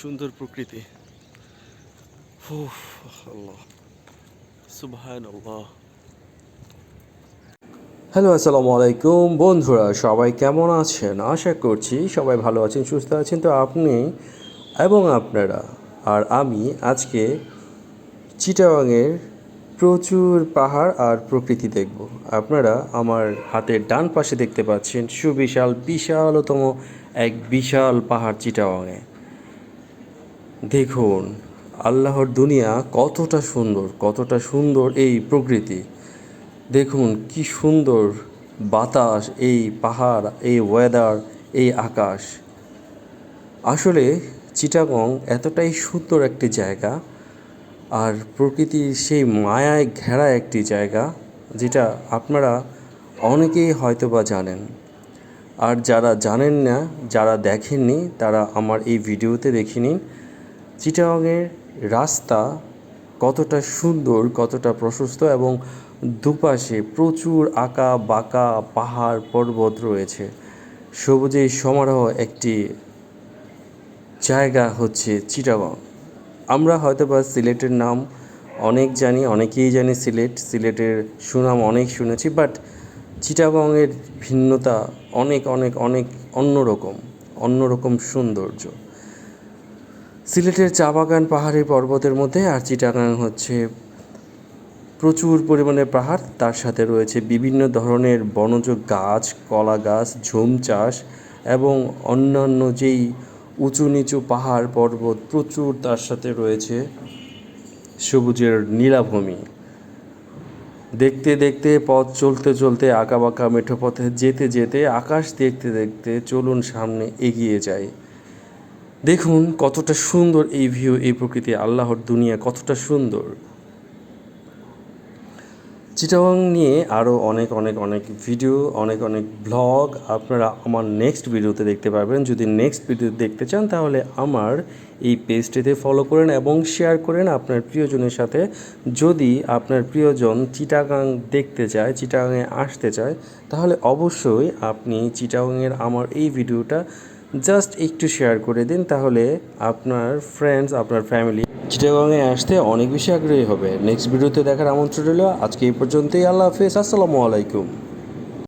সুন্দর প্রকৃতি। হ্যালো, আসসালামু আলাইকুম। বন্ধুরা, সবাই কেমন আছেন? আশা করছি সবাই ভালো আছেন, সুস্থ আছেন। তো আপনি এবং আপনারা আর আমি আজকে চিটাগাংয়ের প্রচুর পাহাড় আর প্রকৃতি দেখব। আপনারা আমার হাতের ডান পাশে দেখতে পাচ্ছেন সুবিশাল, বিশালতম এক বিশাল পাহাড় চিটাগাংয়ে। দেখুন, আল্লাহর দুনিয়া কতটা সুন্দর কতটা সুন্দর এই প্রকৃতি। দেখুন কি সুন্দর বাতাস, এই পাহাড়, এই ওয়েদার এই আকাশ। আসলে চিটাগং এতটাই সুন্দর একটি জায়গা আর প্রকৃতির সেই মায়ায় ঘেরা একটি জায়গা যেটা আপনারা অনেকেই হয়তো বা জানেন। আর যারা জানেন না, যারা দেখেননি, তারা আমার এই ভিডিওতে দেখে নিন। চিটাগংয়ের রাস্তা কতটা সুন্দর, কতটা প্রশস্ত এবং দুপাশে প্রচুর আঁকা বাঁকা পাহাড় পর্বত রয়েছে। সবুজের সমারোহ একটি জায়গা হচ্ছে চিটাগং। আমরা হয়তো বা সিলেটের নাম অনেক জানি, অনেকেই জানি সিলেট। সিলেটের সুনাম অনেক শুনেছি, বাট চিটাগংয়ের ভিন্নতা অনেক অনেক অনেক অন্যরকম অন্যরকম সৌন্দর্য। সিলেটের চা বাগান পাহাড়ি পর্বতের মধ্যে আর চিটাগাং হচ্ছে। প্রচুর পরিমাণে পাহাড়, তার সাথে রয়েছে বিভিন্ন ধরনের বনজ গাছ, কলা গাছ, ঝুম চাষ এবং অন্যান্য যেই উঁচু নিচু পাহাড় পর্বত প্রচুর তার সাথে রয়েছে। সবুজের নীলাভূমি। দেখতে দেখতে, পথ চলতে চলতে, আঁকা বাঁকা মেঠো পথে যেতে যেতে, আকাশ দেখতে দেখতে, চলুন সামনে এগিয়ে যাই। দেখুন কতটা সুন্দর এই ভিউ, এই প্রকৃতি, আল্লাহর দুনিয়া কতটা সুন্দর। চিটাগাং নিয়ে আরও অনেক অনেক অনেক ভিডিও, অনেক অনেক ব্লগ আপনারা আমার নেক্সট ভিডিওতে দেখতে পারবেন যদি নেক্সট ভিডিও দেখতে চান, তাহলে আমার এই পেজটিতে ফলো করেন এবং শেয়ার করেন আপনার প্রিয়জনের সাথে। যদি আপনার প্রিয়জন চিটাগাং দেখতে চায় চিটাগাংয়ে আসতে চায়, তাহলে অবশ্যই আপনি চিটাগাংয়ের আমার এই ভিডিওটা জাস্ট একটু শেয়ার করে দিন, তাহলে আপনার ফ্রেন্ডস আপনার ফ্যামিলি চিটাগাংয়ে আসতে অনেক বেশি আগ্রহী হবে। নেক্সট ভিডিওতে দেখার আমন্ত্রণ রইল, আজকে এই পর্যন্তই, আল্লাহ হাফেজ, আসসালামু আলাইকুম।